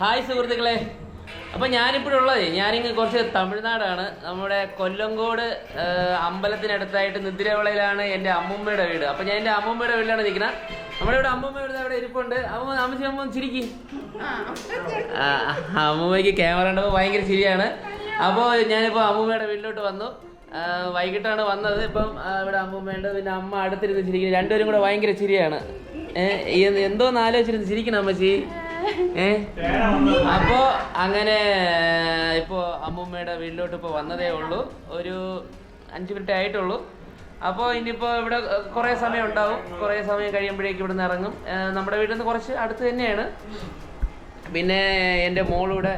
Hi സുഹൃത്തുക്കളെ. അപ്പൊ ഞാനിപ്പോഴുള്ളത് ഞാനിങ്ങ് കുറച്ച് തമിഴ്നാടാണ്. നമ്മുടെ കൊല്ലങ്കോട് അമ്പലത്തിനടുത്തായിട്ട് നിദ്രവളയിലാണ് എന്റെ അമ്മൂമ്മയുടെ വീട്. അപ്പൊ ഞാൻ എന്റെ അമ്മൂമ്മയുടെ വീട്ടിലാണ് നിൽക്കുന്നത്. നമ്മുടെ ഇവിടെ അമ്മൂമ്മ ഇവിടെ അവിടെ ഇരിപ്പുണ്ട്. അമ്മ അമ്മച്ചി അമ്മ ചിരിക്കി. അമ്മൂമ്മയ്ക്ക് ക്യാമറ ഉണ്ടപ്പോൾ ഭയങ്കര ചിരിയാണ്. അപ്പോൾ ഞാനിപ്പോൾ അമ്മൂമ്മയുടെ വീട്ടിലോട്ട് വന്നു. വൈകിട്ടാണ് വന്നത്. ഇപ്പം ഇവിടെ അമ്മൂമ്മയുണ്ട്. പിന്നെ അമ്മ അടുത്തിരുന്ന് ചിരിക്കുന്നു. രണ്ടുപേരും കൂടെ ഭയങ്കര ചിരിയാണ്. എന്തോന്ന് ആലോചിച്ചിരുന്ന് ചിരിക്കണം അമ്മച്ചി. അപ്പോ അങ്ങനെ ഇപ്പോ അമ്മൂമ്മയുടെ വീട്ടിലോട്ട് ഇപ്പൊ വന്നതേ ഉള്ളൂ. ഒരു അഞ്ച് മിനിറ്റ് ആയിട്ടുള്ളൂ. അപ്പോൾ ഇനിയിപ്പോൾ ഇവിടെ കുറേ സമയം ഉണ്ടാവും. കുറേ സമയം കഴിയുമ്പോഴേക്കും ഇവിടെ നിന്ന് ഇറങ്ങും നമ്മുടെ വീട്ടിൽ നിന്ന് കുറച്ച് അടുത്ത് തന്നെയാണ്. പിന്നെ എന്റെ മോളിവിടെ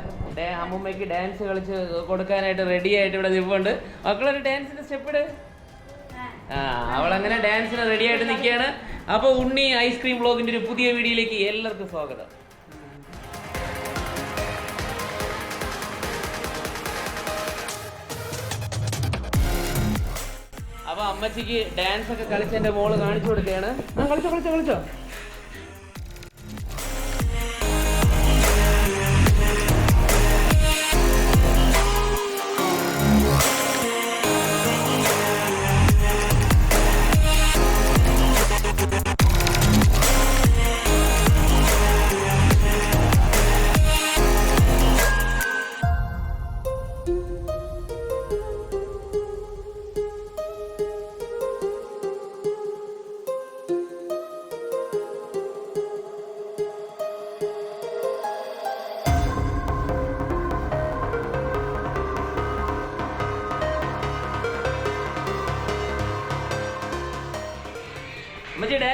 അമ്മൂമ്മയ്ക്ക് ഡാൻസ് കളിച്ച് കൊടുക്കാനായിട്ട് റെഡി ആയിട്ട് ഇവിടെ നിൽപ്പുണ്ട് മക്കളൊരു ഡാൻസിന്റെ സ്റ്റെപ്പ് ഇട് ആ അവളങ്ങനെ ഡാൻസിന് റെഡി ആയിട്ട് നിൽക്കുകയാണ് അപ്പോൾ ഉണ്ണി ഐസ്ക്രീം ബ്ലോഗിന്റെ ഒരു പുതിയ വീഡിയോയിലേക്ക് എല്ലാവർക്കും സ്വാഗതം. അപ്പൊ അമ്മച്ചിക്ക് ഡാൻസ് ഒക്കെ കളിച്ച് എന്റെ മോൾ കാണിച്ചു കൊടുക്കുകയാണ്. കളിച്ചോ കളിച്ചോ കളിച്ചോ.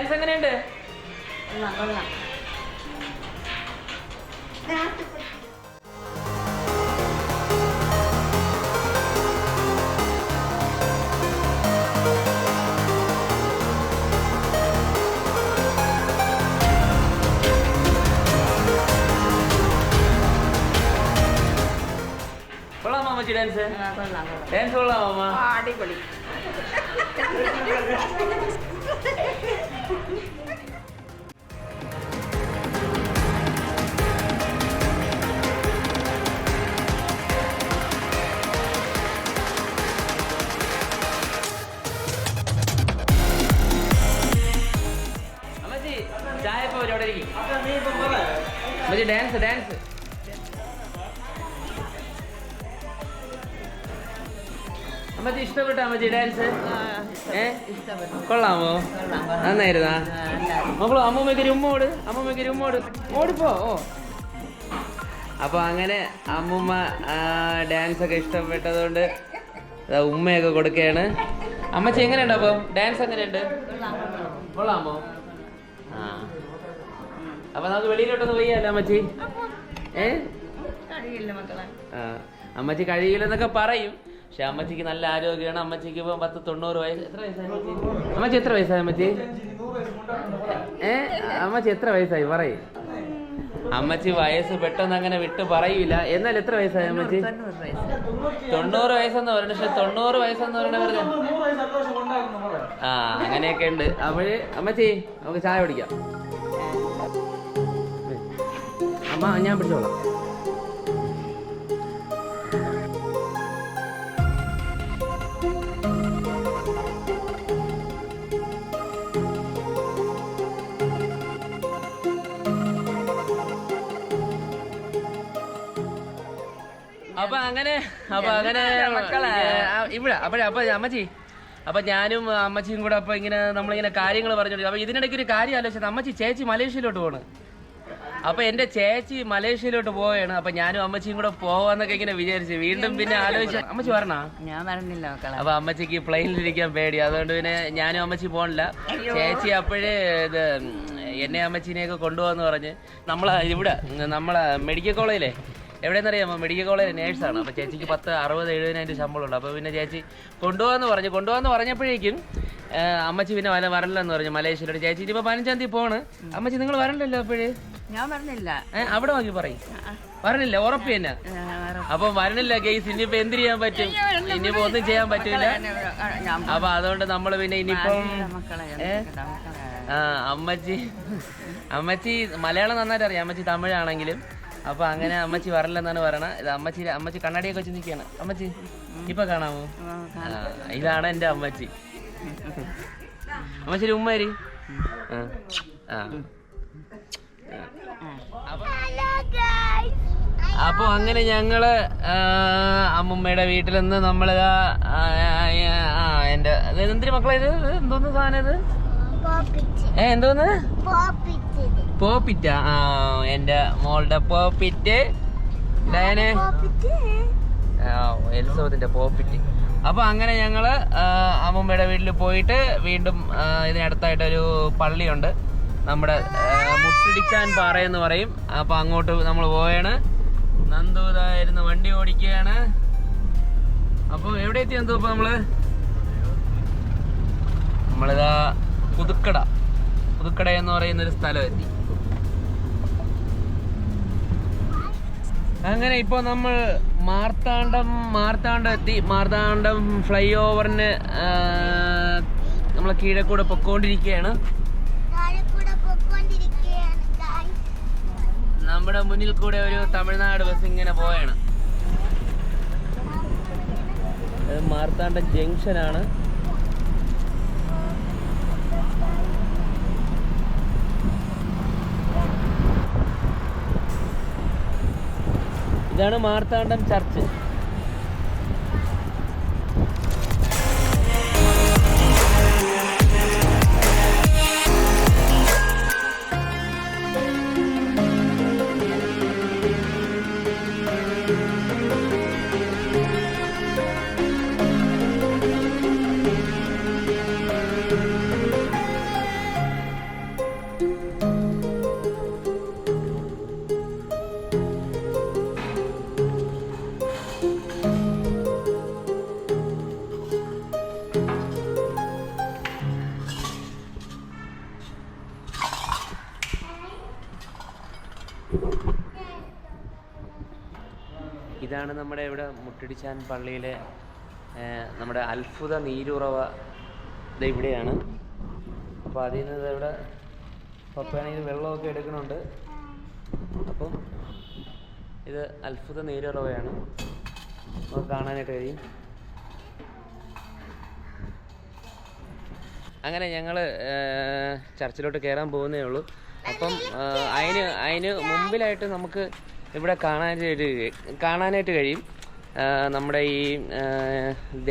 അമ്മച്ചി ഡാൻസ് എങ്ങനെയുണ്ട്? കൊള്ളാം കൊള്ളാം. കൊള്ളാമോ അമ്മച്ചി ഡാൻസ്. ആ, കൊള്ളാം കൊള്ളാം. ചായ ഇപ്പൊ അവിടെ ഇരിക്കും. ഡാൻസ് ഡാൻസ് അമ്മച്ചി ഇഷ്ടപ്പെട്ട അമ്മച്ചി ഡാൻസ് ഏ? കൊള്ളാമോ? കൊള്ളാം കൊള്ളാം നന്നായിരുന്നാ. മക്കളോ അമ്മമ്മയ്ക്ക് ഒരു ഉമ്മ ഓട് അമ്മമ്മയ്ക്ക് ഒരു ഉമ്മ ഓട് ഓടിപ്പോ ഓ. അപ്പൊ അങ്ങനെ അമ്മൂമ്മ ഡാൻസ് ഒക്കെ ഇഷ്ടപ്പെട്ടതുകൊണ്ട് ഉമ്മയൊക്കെ കൊടുക്കുകയാണ്. അമ്മച്ചി എങ്ങനെയുണ്ട് അപ്പൊ? ഡാൻസ് എങ്ങനെയുണ്ട്? കൊള്ളാം കൊള്ളാം കൊള്ളാമോ? ആ. അപ്പൊ നമുക്ക് വെളിയിലോട്ടൊന്ന് പോയല്ലോ അമ്മച്ചി? ഏ? ആ. അമ്മച്ചി കഴിയില്ലെന്നൊക്കെ പറയും. പക്ഷെ അമ്മച്ചിക്ക് നല്ല ആരോഗ്യമാണ്. അമ്മച്ചിക്ക് ഇപ്പൊ പത്ത് തൊണ്ണൂറ് വയസ്സ്. എത്ര വയസ്സായി അമ്മച്ചി? എത്ര വയസ്സായി അമ്മച്ചി? ഏ? അമ്മച്ചി എത്ര വയസ്സായി? പറയ്. അമ്മച്ചി വയസ്സ് പെട്ടെന്ന് അങ്ങനെ വിട്ട് പറയൂല. എന്നാൽ എത്ര വയസ്സായി അമ്മച്ചി? തൊണ്ണൂറ് വയസ്സ് തൊണ്ണൂറ് വയസ്സെന്ന് പറയുന്നത് പക്ഷെ തൊണ്ണൂറ് വയസ്സെന്ന് പറഞ്ഞ ആ അങ്ങനെയൊക്കെ ഉണ്ട്. അപ്പോഴ് അമ്മച്ചി നമുക്ക് ചായ പിടിക്കാം അമ്മ ഞാൻ പിടിച്ചോളാം. അപ്പൊ അങ്ങനെ അപ്പൊ അങ്ങനെ ഇവിടെ അപ്പഴ അപ്പൊ അമ്മച്ചി അപ്പൊ ഞാനും അമ്മച്ചിയും കൂടെ അപ്പൊ ഇങ്ങനെ നമ്മളിങ്ങനെ കാര്യങ്ങൾ പറഞ്ഞോളൂ അപ്പൊ ഇതിനിടയ്ക്ക് ഒരു കാര്യം ആലോചിച്ചത്. അമ്മച്ചി ചേച്ചി മലേഷ്യയിലോട്ട് പോണ്. അപ്പൊ എന്റെ ചേച്ചി മലേഷ്യയിലോട്ട് പോവുകയാണ് അപ്പൊ ഞാനും അമ്മച്ചിയും കൂടെ പോവാന്നൊക്കെ ഇങ്ങനെ വിചാരിച്ചു വീണ്ടും പിന്നെ ആലോചിച്ചു അമ്മച്ചി വരണ ഞാൻ പറഞ്ഞില്ല മക്കളെ. അപ്പൊ അമ്മച്ചിക്ക് പ്ലെയിനിലിരിക്കാൻ പേടി അതുകൊണ്ട് പിന്നെ ഞാനും അമ്മച്ചി പോണില്ല. ചേച്ചി അപ്പോഴേ ഇത് എന്നെ അമ്മച്ചിനെയൊക്കെ കൊണ്ടുപോകാന്ന് പറഞ്ഞ് നമ്മളെ ഇവിടെ നമ്മളെ മെഡിക്കൽ കോളേജിലെ എവിടെയെന്നറിയാമോ? മെഡിക്കൽ കോളേജ് നേഴ്സാണ് അപ്പോൾ ചേച്ചിക്ക് പത്ത് അറുപത് എഴുപതിനായിരം ശമ്പളം ഉണ്ട് അപ്പോൾ പിന്നെ ചേച്ചി കൊണ്ടുപോകാന്ന് പറഞ്ഞു. കൊണ്ടുപോകാന്ന് പറഞ്ഞപ്പോഴേക്കും അമ്മച്ചി പിന്നെ വല വരല്ലെന്ന് പറഞ്ഞു മലേഷ്യയിലോട്ട്. ചേച്ചി ഇനിയിപ്പോൾ പതിനഞ്ചാം തീയതി പോണ്. അമ്മച്ചി നിങ്ങൾ വരണ്ടല്ലോ അപ്പോഴേ? ഞാൻ വരണില്ല. അവിടെ നോക്കി പറയും. വരണില്ല ഉറപ്പ് തന്നെ. അപ്പൊ വരണില്ല കേസ് ഇനിയിപ്പോ എന്ത് ചെയ്യാൻ പറ്റും? ഇനിയിപ്പോ ഒന്നും ചെയ്യാൻ പറ്റില്ല അപ്പൊ അതുകൊണ്ട് നമ്മൾ പിന്നെ ഇനിയിപ്പം ആ അമ്മച്ചി അമ്മച്ചി മലയാളം നന്നായിട്ട് അറിയാം. അമ്മച്ചി തമിഴാണെങ്കിലും അപ്പൊ അങ്ങനെ അമ്മച്ചി വരില്ലെന്നാണ് പറയണ. ഇത് അമ്മച്ചി അമ്മച്ചി കണ്ണാടിയൊക്കെ വെച്ച് നിൽക്കുകയാണ് അമ്മച്ചി ഇപ്പൊ കാണാമോ ഇതാണ് എന്റെ അമ്മച്ചി. അമ്മച്ചി ഉമ്മരി അപ്പോൾ അങ്ങനെ ഞങ്ങൾ ആ, അമ്മുമ്മയുടെ വീട്ടിൽ നിന്ന് നമ്മൾ എന്റെ എന്തിന് മക്കളെ ഇത്? ഇത് എന്തോന്ന് സാധനം ഇത്? ഏ എന്തോന്ന്? പോപ്പിറ്റ ആ എന്റെ മോളുടെ പോപ്പിറ്റ് ഡയനെ. എലിസബത്തിന്റെ പോപ്പിറ്റ് അപ്പൊ അങ്ങനെ ഞങ്ങൾ അമ്മൂമ്മയുടെ വീട്ടിൽ പോയിട്ട് വീണ്ടും ഇതിനടുത്തായിട്ട് ഒരു പള്ളിയുണ്ട്. നമ്മുടെ മുട്ടിടിച്ചാൻ പാറ എന്ന് പറയും. അപ്പൊ അങ്ങോട്ട് നമ്മൾ പോവാണ്. നന്ദൂതായിരുന്നു വണ്ടി ഓടിക്കുകയാണ്. അപ്പൊ എവിടെ എത്തി നന്ദു ഇപ്പൊ നമ്മൾ? നമ്മളിതാ പുതുക്കട. പുതുക്കട എന്ന് പറയുന്ന ഒരു സ്ഥലം എത്തി അങ്ങനെ ഇപ്പോൾ നമ്മൾ മാർത്താണ്ഡം മാർത്താണ്ഡം എത്തി. മാർത്താണ്ഡം ഫ്ലൈ ഓവറിന് നമ്മളെ കീഴെ കൂടെ പൊക്കോണ്ടിരിക്കുകയാണ് നമ്മുടെ മുന്നിൽ കൂടെ ഒരു തമിഴ്നാട് ബസ് ഇങ്ങനെ ഇത് മാർത്താണ്ഡം ജംഗ്ഷനാണ്. ഇതാണ് മാർത്താണ്ഡം ചർച്ച്. ഇവിടെ പള്ളിയിലെ നമ്മുടെ അത്ഭുത നീരുറവ ഇത് ഇവിടെയാണ്. അപ്പോൾ അതിൽ നിന്ന് ഇവിടെ പപ്പയാണെങ്കിൽ വെള്ളമൊക്കെ എടുക്കുന്നുണ്ട്. അപ്പം ഇത് അത്ഭുത നീരുറവയാണ്. നമുക്ക് കാണാനായിട്ട് കഴിയും. അങ്ങനെ ഞങ്ങൾ ചർച്ചിലോട്ട് കയറാൻ പോകുന്നേ ഉള്ളൂ. അപ്പം അതിന് അതിന് മുമ്പിലായിട്ട് നമുക്ക് ഇവിടെ കാണാനായിട്ട് കാണാനായിട്ട് കഴിയും. നമ്മുടെ ഈ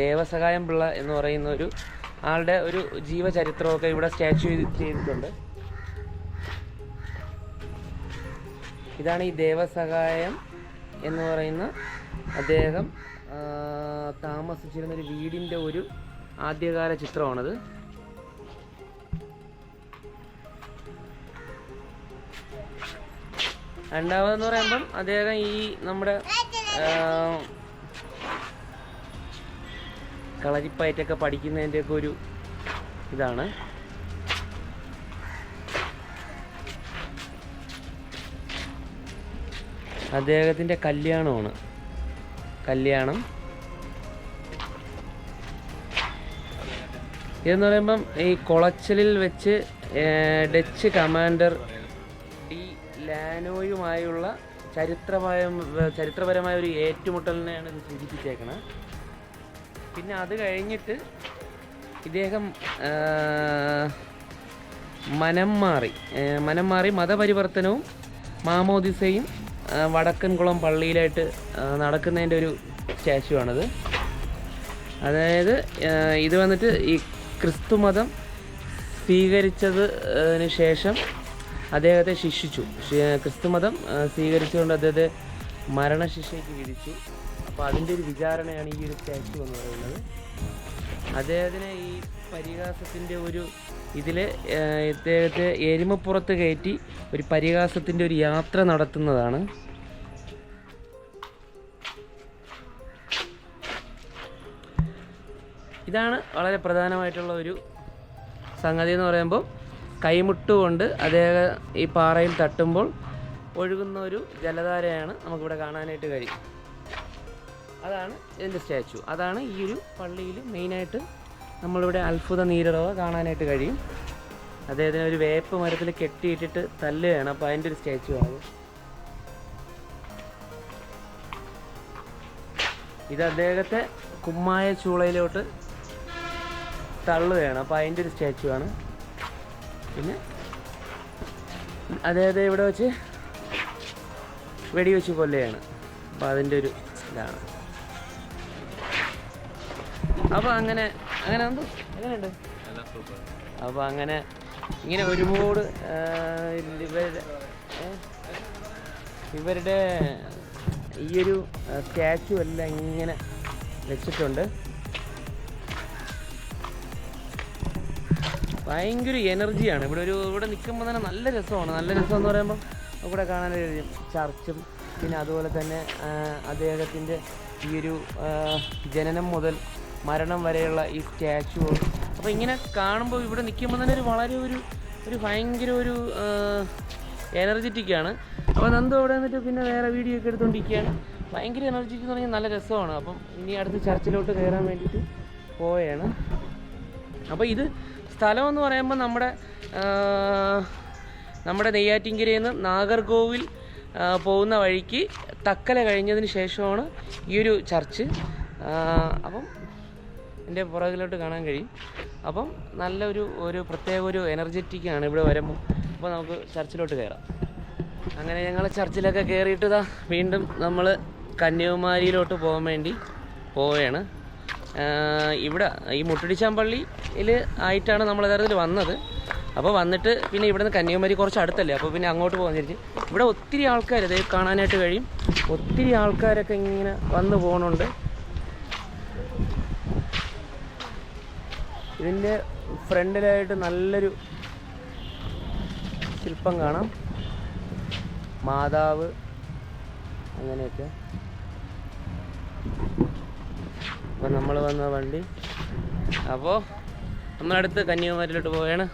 ദേവസഹായം പിള്ള എന്ന് പറയുന്ന ഒരു ആളുടെ ഒരു ജീവചരിത്രമൊക്കെ ഇവിടെ സ്റ്റാച്യു ചെയ്തിട്ടുണ്ട്. ഇതാണ് ഈ ദേവസഹായം എന്ന് പറയുന്ന അദ്ദേഹം താമസിച്ചിരുന്ന ഒരു വീടിന്റെ ഒരു ആദ്യകാല ചിത്രമാണത്. രണ്ടാമതെന്ന് പറയുമ്പം അദ്ദേഹം ഈ നമ്മുടെ കളരിപ്പയറ്റൊക്കെ പഠിക്കുന്നതിന്റെ ഒക്കെ ഒരു ഇതാണ്. അദ്ദേഹത്തിന്റെ കല്യാണമാണ്. കല്യാണം. ഇതെന്ന് പറയുമ്പം ഈ കൊളച്ചലിൽ വെച്ച് ഡച്ച് കമാൻഡർ ഡി ലാനോയുമായുള്ള ചരിത്രമായ ചരിത്രപരമായ ഒരു ഏറ്റുമുട്ടലിനെയാണ് ഇത് സൂചിപ്പിച്ചേക്കണത് പിന്നെ അത് കഴിഞ്ഞിട്ട് ഇദ്ദേഹം മനം മാറി. മനം മാറി മതപരിവർത്തനവും മാമോദിസയും വടക്കൻകുളം പള്ളിയിലായിട്ട് നടക്കുന്നതിന്റെ ഒരു സ്റ്റാച്ചു ആണത് അതായത് ഇത് വന്നിട്ട് ഈ ക്രിസ്തുമതം സ്വീകരിച്ചതിന് ശേഷം അദ്ദേഹത്തെ ശിക്ഷിച്ചു. ക്രിസ്തു ക്രിസ്തുമതം സ്വീകരിച്ചുകൊണ്ട് അദ്ദേഹത്തെ മരണശിക്ഷയ്ക്ക് വിധിച്ചു. അപ്പോൾ അതിന്റെ ഒരു വിചാരണയാണ് ഈ ഒരു സ്റ്റാച്ചു എന്ന് പറയുന്നത്. അദ്ദേഹത്തിന് ഈ പരിഹാസത്തിന്റെ ഒരു ഇതിൽ ഇദ്ദേഹത്തെ എരുമപ്പുറത്ത് കയറ്റി ഒരു പരിഹാസത്തിന്റെ ഒരു യാത്ര നടത്തുന്നതാണ്. ഇതാണ് വളരെ പ്രധാനമായിട്ടുള്ള ഒരു സംഗതി എന്ന് പറയുമ്പോൾ കൈമുട്ടുകൊണ്ട് അദ്ദേഹം ഈ പാറയിൽ തട്ടുമ്പോൾ ഒഴുകുന്ന ഒരു ജലധാരയാണ് നമുക്കിവിടെ കാണാനായിട്ട് കഴിയും. അതാണ് ഇതിന്റെ സ്റ്റാച്ചു. അതാണ് ഈ ഒരു പള്ളിയിൽ മെയിനായിട്ട് നമ്മളിവിടെ അത്ഭുത നീരറവ് കാണാനായിട്ട് കഴിയും. അദ്ദേഹത്തിന് ഒരു വേപ്പ് മരത്തിൽ കെട്ടിയിട്ടിട്ട് തല്ലുകയാണ്. അപ്പോൾ അതിന്റെ ഒരു സ്റ്റാച്ചു ആണ് ഇത് അദ്ദേഹത്തെ കുമ്മായ ചൂളയിലോട്ട് തള്ളുകയാണ്. അപ്പോൾ അതിന്റെ ഒരു സ്റ്റാച്ചു ആണ്. പിന്നെ അദ്ദേഹത്തെ ഇവിടെ വെച്ച് വെടിവെച്ച് കൊല്ലുകയാണ്. അപ്പോൾ അതിന്റെ ഒരു ഇതാണ്. അപ്പോൾ അങ്ങനെ അങ്ങനെ എന്തോ? എങ്ങനെയുണ്ട് അപ്പോൾ അങ്ങനെ ഇങ്ങനെ ഒരുപാട് ഇവരുടെ? ഇവരുടെ ഈയൊരു സ്റ്റാച്ചു എല്ലാം ഇങ്ങനെ വെച്ചിട്ടുണ്ട്. ഭയങ്കര എനർജിയാണ്. ഇവിടെ ഒരു ഇവിടെ നിൽക്കുമ്പോൾ തന്നെ നല്ല രസമാണ്. നല്ല രസം എന്ന് പറയുമ്പോൾ ഇവിടെ കാണാൻ കഴിയും ചർച്ചും പിന്നെ അതുപോലെ തന്നെ അദ്ദേഹത്തിന്റെ ഈ ഒരു ജനനം മുതൽ മരണം വരെയുള്ള ഈ സ്റ്റാച്ചുകൾ അപ്പോൾ ഇങ്ങനെ കാണുമ്പോൾ ഇവിടെ നിൽക്കുമ്പോൾ തന്നെ ഒരു വളരെ ഒരു ഒരു ഭയങ്കര ഒരു എനർജറ്റിക്കാണ് അപ്പോൾ നന്ദു അവിടെ നിന്നിട്ട് പിന്നെ വേറെ വീഡിയോ ഒക്കെ എടുത്തുകൊണ്ടിരിക്കുകയാണ് ഭയങ്കര എനർജിക്ക് എന്ന് പറഞ്ഞാൽ നല്ല രസമാണ്. അപ്പം ഇനി അടുത്ത് ചർച്ചിലോട്ട് കയറാൻ വേണ്ടിയിട്ട് പോവുകയാണ് അപ്പോൾ ഇത് സ്ഥലമെന്ന് പറയുമ്പോൾ നമ്മുടെ നമ്മുടെ നെയ്യാറ്റിൻകരയിൽ നിന്ന് നാഗർകോവിൽ പോകുന്ന വഴിക്ക് തക്കല കഴിഞ്ഞതിന് ശേഷമാണ് ഈ ഒരു ചർച്ച്. അപ്പം എന്റെ പുറകിലോട്ട് കാണാൻ കഴിയും. അപ്പം നല്ലൊരു ഒരു പ്രത്യേക ഒരു എനർജറ്റിക്കാണ് ഇവിടെ വരുമ്പോൾ അപ്പോൾ നമുക്ക് ചർച്ചിലോട്ട് കയറാം. അങ്ങനെ ഞങ്ങൾ ചർച്ചിലൊക്കെ കയറിയിട്ട് ഇതാ വീണ്ടും നമ്മൾ കന്യാകുമാരിയിലോട്ട് പോകാൻ വേണ്ടി പോവുകയാണ്. ഇവിടെ ഈ മുട്ടടിച്ചാമ്പള്ളിയിൽ ആയിട്ടാണ് നമ്മൾ യഥാർത്ഥത്തിൽ വന്നത്. അപ്പോൾ വന്നിട്ട് പിന്നെ ഇവിടെ നിന്ന് കന്യാകുമാരി കുറച്ച് അടുത്തല്ലേ? അപ്പോൾ പിന്നെ അങ്ങോട്ട് പോകാൻ വിചാരിച്ച്. ഇവിടെ ഒത്തിരി ആൾക്കാർ ഇത് കാണാനായിട്ട് കഴിയും. ഒത്തിരി ആൾക്കാരൊക്കെ ഇങ്ങനെ വന്ന് പോകുന്നുണ്ട് ഇതിന്റെ ഫ്രണ്ടിലായിട്ട് നല്ലൊരു ശില്പം കാണാം. മാതാവ് അങ്ങനെയൊക്കെ. അപ്പം നമ്മൾ വന്ന വണ്ടി. അപ്പോൾ നമ്മളടുത്ത് കന്യാകുമാരിയിലോട്ട് പോവുകയാണ്.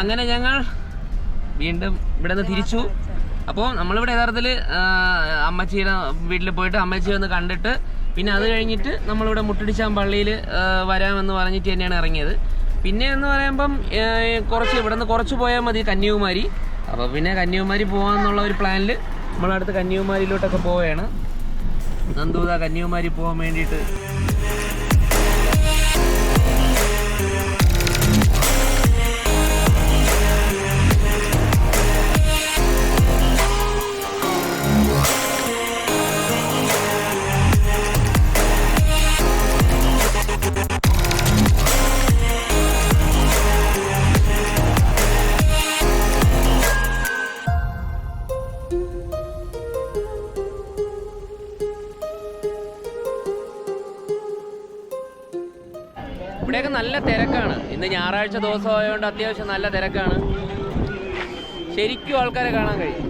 അങ്ങനെ ഞങ്ങൾ വീണ്ടും ഇവിടെ നിന്ന് തിരിച്ചു. അപ്പോൾ നമ്മളിവിടെ യഥാർത്ഥത്തിൽ അമ്മച്ചിയുടെ വീട്ടിൽ പോയിട്ട് അമ്മച്ചി ഒന്ന് കണ്ടിട്ട് പിന്നെ അത് കഴിഞ്ഞിട്ട് നമ്മളിവിടെ മുട്ടടിച്ചാൻ പള്ളിയിൽ വരാമെന്ന് പറഞ്ഞിട്ട് തന്നെയാണ് ഇറങ്ങിയത്. പിന്നെ എന്ന് പറയുമ്പം കുറച്ച് ഇവിടെ നിന്ന് കുറച്ച് പോയാൽ മതി കന്യാകുമാരി. അപ്പോൾ പിന്നെ കന്യാകുമാരി പോകാമെന്നുള്ള ഒരു പ്ലാനിൽ നമ്മളടുത്ത് കന്യാകുമാരിയിലോട്ടൊക്കെ പോവുകയാണ്. നന്ദൂത കന്യാകുമാരി പോകാൻ വേണ്ടിയിട്ട് തിരക്കാണ്. ഇന്ന് ഞായറാഴ്ച ദിവസം ആയതുകൊണ്ട് അത്യാവശ്യം നല്ല തിരക്കാണ്. ശരിക്കും ആൾക്കാരെ കാണാൻ കഴിയും.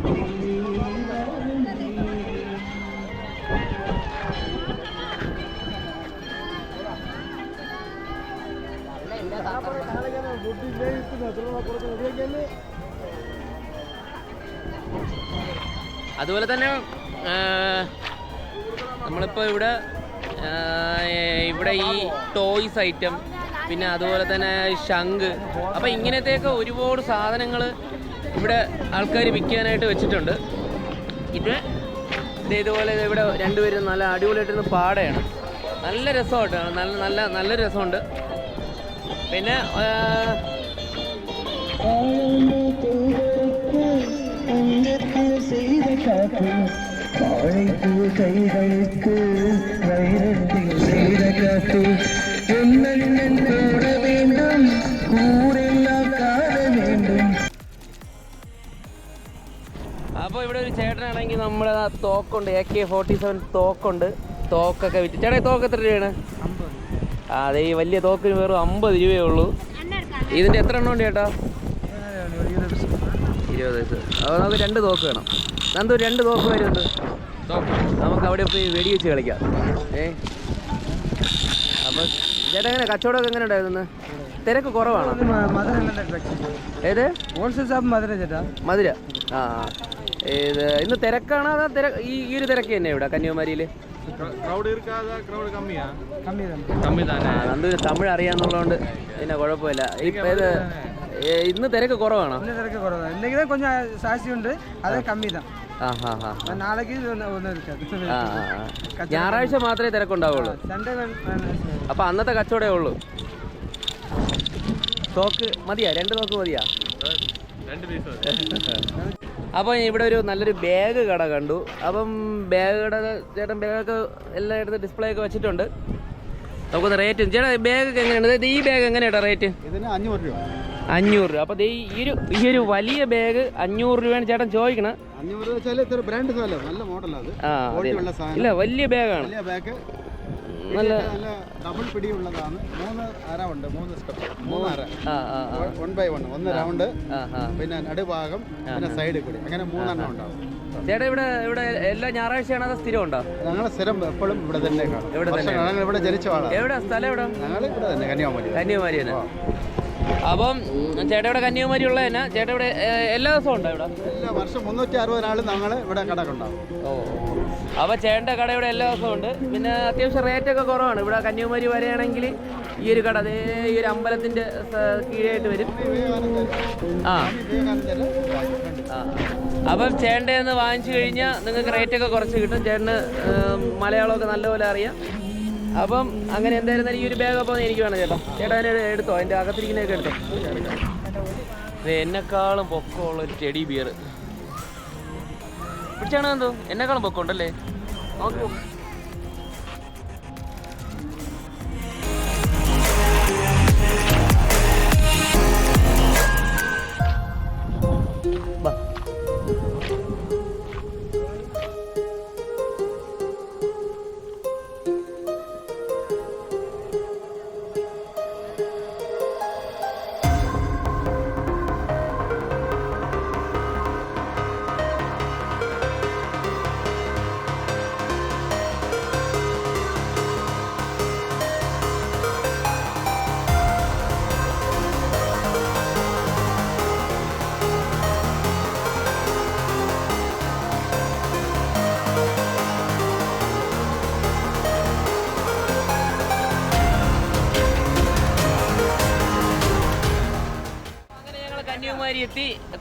അതുപോലെ തന്നെ നമ്മളിപ്പോൾ ഇവിടെ ഇവിടെ ഈ ടോയ്സ് ഐറ്റം പിന്നെ അതുപോലെ തന്നെ ശംഖ് അപ്പോൾ ഇങ്ങനത്തെയൊക്കെ ഒരുപാട് സാധനങ്ങൾ ഇവിടെ ആൾക്കാർ വിൽക്കാനായിട്ട് വെച്ചിട്ടുണ്ട് ഇത് ദേ ഇതുപോലെ ദേ ഇവിടെ രണ്ടുപേരും നല്ല അടിപൊളിയായിട്ടിരുന്ന് പാടയാണ് നല്ല രസമായിട്ടാണ് നല്ല നല്ല നല്ല രസമുണ്ട് പിന്നെ ആ, செய்த காப்பு வாழைப்பூ கைகளுக்கு നമ്മുടെ തോക്കുണ്ട് എ കെ ഫോർട്ടി സെവൻ തോക്കുണ്ട്. തോക്കൊക്കെ വിറ്റ്. ചേട്ടാ തോക്ക് എത്ര രൂപയാണ്? അതെ ഈ വലിയ തോക്കിന് വെറും അമ്പത് രൂപയേ ഉള്ളൂ. ഇതിന്റെ എത്ര എണ്ണം ഉണ്ട് ചേട്ടാ? ഇരുപത് വയസ്സ്. അപ്പോൾ നമുക്ക് രണ്ട് തോക്ക് വേണം. നന്ദു രണ്ട് തോക്ക് വരുന്നത് നമുക്ക് അവിടെ പോയി വെടി വെച്ച് കളിക്കാം. ഏ? അപ്പോൾ ചേട്ടാ എങ്ങനെ? കച്ചവടമൊക്കെ എങ്ങനെ ഉണ്ടായിരുന്നു തിരക്ക് കുറവാണോ? ഏത്? ഹോൾസെയിൽ ഷാപ്പ് മധുര ചേട്ടാ. മധുര. ആ. ഇത് ഇന്ന് തിരക്കാണോ അതാ തിര ഈ ഈ ഒരു തിരക്ക് തന്നെ ഇവിടെ കന്യാകുമാരിയിൽ നന്ദു തമിഴ് അറിയാന്നുള്ളതുകൊണ്ട് പിന്നെ കുഴപ്പമില്ല. ഇപ്പൊ ഇത് ഇന്ന് തിരക്ക് കുറവാണോ? തിരക്ക് കുറവാണ് എന്തെങ്കിലും കൊഞ്ചം സാക്ഷി ഉണ്ട് അത് കമ്മി തന്നെ ഞായറാഴ്ച മാത്രമേ തിരക്കുണ്ടാവുള്ളൂ. അപ്പൊ അന്നത്തെ കച്ചവടമേ ഉള്ളൂ. തോക്ക് മതിയാ? രണ്ട് തോക്ക് മതിയാ? അപ്പോൾ ഇവിടെ ഒരു നല്ലൊരു ബാഗ് കട കണ്ടു. അപ്പം ബാഗ് കട ചേട്ടൻ ബാഗൊക്കെ എല്ലാം എടുത്ത് ഡിസ്പ്ലേ ഒക്കെ വെച്ചിട്ടുണ്ട്. നമുക്കൊന്ന് റേറ്റ് ചേട്ടാ ബാഗൊക്കെ എങ്ങനെയാണ് ഈ ബാഗ് എങ്ങനെയാട്ടോ റേറ്റ് ഇതിന് അഞ്ഞൂറ് രൂപ. അഞ്ഞൂറ് രൂപ. അപ്പോൾ ഈ ഒരു ഈ ഒരു വലിയ ബാഗ് അഞ്ഞൂറ് രൂപയാണ് ചേട്ടൻ ചോദിക്കണം. അഞ്ഞൂറ് രൂപ വെച്ചാൽ ഇത്ര ബ്രാൻഡ് സാധനം നല്ല മോഡലാണ് അത്. ആ ഉള്ള സാധനം. ഇല്ല വലിയ ബാഗാണ് വലിയ ബാഗ് നല്ല ഡബിൾ ഡബിൾ പിടിയുള്ളതാണ്. മൂന്ന് അര ഉണ്ട്. മൂന്ന് സ്റ്റെപ്പ് മൂന്ന് അര. വൺ ബൈ വൺ ഒന്ന് റൗണ്ട് പിന്നെ നടുഭാഗം പിന്നെ സൈഡിൽ കൂടി. അങ്ങനെ മൂന്നെണ്ണം ഉണ്ടാവും. ചേട്ടാ ഇവിടെ ഇവിടെ എല്ലാ ഞായറാഴ്ചയാണ് അത് സ്ഥിരം ഉണ്ടോ? ഞങ്ങൾ സ്ഥിരം എപ്പോഴും ഇവിടെ തന്നെ കാണും. ഇവിടെ തന്നെ ഞങ്ങൾ ഇവിടെ ജനിച്ച ആളാണ് എവിടെ? സ്ഥലം എവിടെ? ഞങ്ങൾ ഇവിടെ തന്നെ കന്യാകുമാരി കന്യാകുമാരി തന്നെ. അപ്പം ചേട്ടാ ഇവിടെ കന്യാകുമാരി ഉള്ള തന്നെ. ചേട്ടാ ഇവിടെ എല്ലാ ദിവസവും ഉണ്ടോ ഇവിടെ? എല്ലാ വർഷം മുന്നൂറ്റി അറുപത് നാൾ ഞങ്ങൾ ഇവിടെ കടക്കുണ്ടാവും ഓ. അപ്പോൾ ചേട്ടന്റെ കട ഇവിടെ എല്ലാ ദിവസവും ഉണ്ട്. പിന്നെ അത്യാവശ്യം റേറ്റ് ഒക്കെ കുറവാണ്. ഇവിടെ കന്യാകുമാരി വരെയാണെങ്കിൽ ഈ ഒരു കട അതേ ഈ ഒരു അമ്പലത്തിന്റെ കീഴായിട്ട് വരും. ആ. അപ്പം ചേട്ടന്റെ നിന്ന് വാങ്ങിച്ചു കഴിഞ്ഞാൽ നിങ്ങൾക്ക് റേറ്റ് ഒക്കെ കുറച്ച് കിട്ടും. ചേട്ടന് മലയാളമൊക്കെ നല്ലപോലെ അറിയാം. അപ്പം അങ്ങനെ എന്തായിരുന്നാലും ഈ ഒരു ബാഗ് അപ്പോൾ എനിക്ക് വേണം ചേട്ടാ ചേട്ടാ അതിനെ എടുത്തോ? അതിന്റെ അകത്തിരിക്കുന്നതൊക്കെ എടുത്തോ? എന്നെക്കാളും പൊക്കമുള്ള ഒരു ടെഡി ബിയർ പിടിച്ചാണോ എന്തോ? എന്നെക്കാളും പൊക്കമുണ്ടല്ലേ നോക്കൂ.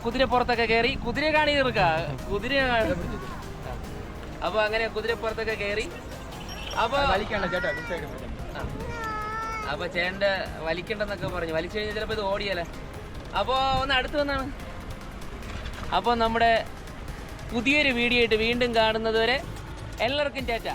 കുതിരപ്പുറത്തൊക്കെ കയറി കുതിര കാണി തീർക്ക കുതിര കാണി അപ്പൊ അങ്ങനെ കുതിരപ്പുറത്തൊക്കെ കയറി അപ്പൊ. അപ്പൊ ചേട്ടന്റെ വലിക്കണ്ടെന്നൊക്കെ പറഞ്ഞു. വലിച്ചു കഴിഞ്ഞാൽ ചിലപ്പോ ഇത് ഓടിയല്ലേ അപ്പൊ ഒന്ന് അടുത്ത് വന്നാണ്. അപ്പോൾ നമ്മുടെ പുതിയൊരു വീഡിയോ ആയിട്ട് വീണ്ടും കാണുന്നത് വരെ എല്ലാവർക്കും ചേച്ച